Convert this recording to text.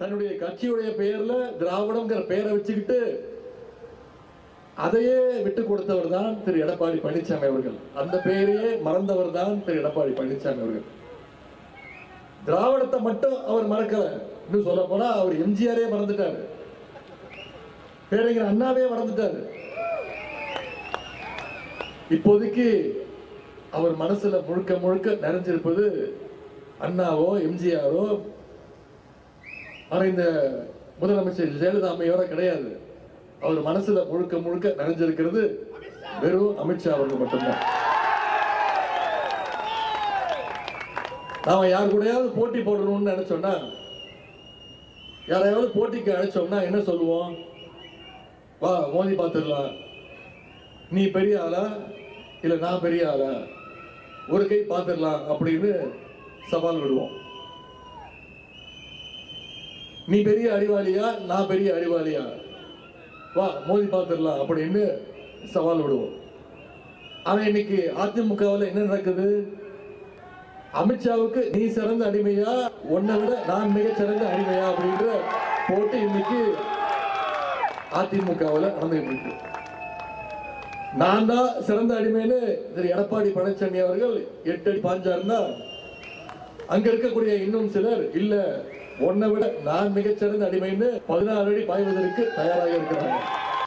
தன்னுடைய கட்சியுடைய பெயர்ல திராவிடம்ங்கிற பெயரை வச்சுக்கிட்டு அதையே விட்டு கொடுத்தவர் தான் திரு எடப்பாடி பழனிசாமி அவர்கள். அந்த பெயரையே மறந்தவர் தான் திரு எடப்பாடி பழனிசாமி அவர்கள். திராவிடத்தை மட்டும் அவர் மறக்கல. இன்னும் சொல்ல போனா அவர் எம்ஜிஆரே மறந்துட்டாரு. பேரறிஞர் அண்ணாவே மறந்துட்டாரு. இப்போதைக்கு அவர் மனசுல முழுக்க முழுக்க நிறைஞ்சிருப்பது அண்ணாவோ எம்ஜிஆரோ ஆனால் இந்த முதலமைச்சர் ஜெயலலிதா அம்மையோட கிடையாது. அவர் மனசுல முழுக்க முழுக்க நிறைஞ்சிருக்கிறது வெறும் அமித்ஷா அவர்கள் மட்டும்தான். நாம யார் கூடயாவது போட்டி போடணும்னு நினைச்சோம்னா யாரையாவது போட்டிக்கு அழைச்சோம்னா என்ன சொல்லுவோம்? வா மோதி பார்த்துடலாம் நீ பெரிய ஆளா? இல்லை நான் பெரிய ஆளா? ஒரு கை பார்த்துடலாம் அப்படின்னு சவால் விடுவோம். நீ பெரிய அறிவாளியா? நான் பெரிய அறிவாளியா? வா மோதி பார்த்துடலாம் அப்படின்னு சவால் விடுவோம். ஆனா இன்னைக்கு அதிமுகவில் என்ன நடக்குது? அமித்ஷாவுக்கு நீ சிறந்த அடிமையா? உன்னை விட நான் மிகச்சிறந்த அடிமையா? அப்படின்ற போட்டு இன்னைக்கு அதிமுகவில் நடந்துகிட்டு இருக்கு. நான் தான் சிறந்த அடிமைன்னு திரு. எடப்பாடி பழனிசாமி அவர்கள் எட்டு அடி பாஞ்சாருன்னா அங்க இருக்கக்கூடிய இன்னும் சிலர் இல்ல உன்னை விட நான் மிகச்சிறந்த அடிமைன்னு பதினாறு அடி பாய்வதற்கு தயாராக இருக்கிறாங்க